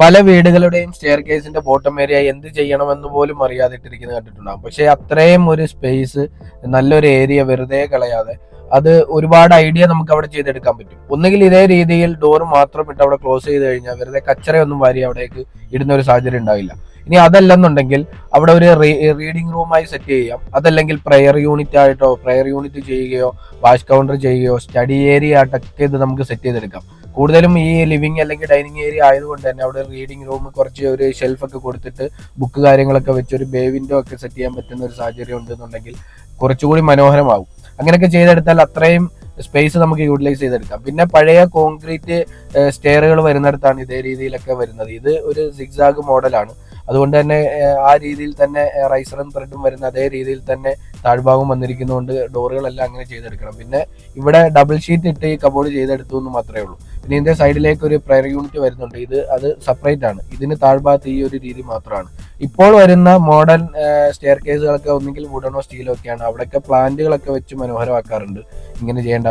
പല വീടുകളുടെയും സ്റ്റെയർ കേസിന്റെ ബോട്ടം ഏരിയ എന്ത് ചെയ്യണമെന്ന് പോലും അറിയാതെ ഇട്ടിരിക്കുന്നത് കണ്ടിട്ടുണ്ടാകും പക്ഷെ അത്രയും ഒരു സ്പേസ് നല്ലൊരു ഏരിയ വെറുതെ കളയാതെ അത് ഒരുപാട് ഐഡിയ നമുക്ക് അവിടെ ചെയ്തെടുക്കാൻ പറ്റും. ഒന്നുകിൽ ഇതേ രീതിയിൽ ഡോർ മാത്രം ഇട്ട് അവിടെ ക്ലോസ് ചെയ്ത് കഴിഞ്ഞാൽ വെറുതെ കച്ചറയൊന്നും വാരി അവിടേക്ക് ഇടുന്ന ഒരു സാഹചര്യം ഉണ്ടാവില്ല. ഇനി അതല്ലെന്നുണ്ടെങ്കിൽ അവിടെ ഒരു റീഡിംഗ് റൂമായി സെറ്റ് ചെയ്യാം. അതല്ലെങ്കിൽ പ്രെയർ യൂണിറ്റ് ആയിട്ടോ പ്രെയർ യൂണിറ്റ് ചെയ്യുകയോ വാഷ് കൗണ്ടർ ചെയ്യുകയോ സ്റ്റഡി ഏരിയ ആയിട്ടൊക്കെ ഇത് നമുക്ക് സെറ്റ് ചെയ്തെടുക്കാം. കൂടുതലും ഈ ലിവിങ് അല്ലെങ്കിൽ ഡൈനിങ് ഏരിയ ആയതുകൊണ്ട് തന്നെ അവിടെ റീഡിംഗ് റൂം കുറച്ച് ഒരു ഷെൽഫൊക്കെ കൊടുത്തിട്ട് ബുക്ക് കാര്യങ്ങളൊക്കെ വെച്ച് ഒരു ബേ വിൻഡോ ഒക്കെ സെറ്റ് ചെയ്യാൻ പറ്റുന്ന ഒരു സാഹചര്യം ഉണ്ടെന്നുണ്ടെങ്കിൽ കുറച്ചുകൂടി മനോഹരമാകും അങ്ങനെയൊക്കെ ചെയ്തെടുത്താൽ അത്രയും സ്പേസ് നമുക്ക് യൂട്ടിലൈസ് ചെയ്തെടുക്കാം. പിന്നെ പഴയ കോൺക്രീറ്റ് സ്റ്റെയറുകൾ വരുന്നിടത്താണ് ഇതേ രീതിയിലൊക്കെ വരുന്നത്. ഇത് ഒരു സിഗ്സാഗ് മോഡലാണ് അതുകൊണ്ട് തന്നെ ആ രീതിയിൽ തന്നെ റൈസറും ത്രെഡും വരുന്ന അതേ രീതിയിൽ തന്നെ താഴ്ഭാഗം വന്നിരിക്കുന്നതുകൊണ്ട് ഡോറുകളെല്ലാം അങ്ങനെ ചെയ്തെടുക്കണം. പിന്നെ ഇവിടെ ഡബിൾ ഷീറ്റ് ഇട്ട് ഈ കബോർഡ് ചെയ്തെടുത്തു എന്ന് മാത്രമേ ഉള്ളൂ. പിന്നെ ഇതിന്റെ സൈഡിലേക്ക് ഒരു പ്രയർ യൂണിറ്റ് വരുന്നുണ്ട്. ഇത് അത് സെപ്പറേറ്റ് ആണ്. ഇതിന് താഴ്ഭാഗത്ത് ഈ ഒരു രീതി മാത്രമാണ്. ഇപ്പോൾ വരുന്ന മോഡേൺ സ്റ്റെയർ കേസുകളൊക്കെ ഒന്നുകിൽ വുഡനോ സ്റ്റീലോ ഒക്കെയാണ്. അവിടെയൊക്കെ പ്ലാന്റുകളൊക്കെ വെച്ച് മനോഹരമാക്കാറുണ്ട്. ഇങ്ങനെ ചെയ്യേണ്ട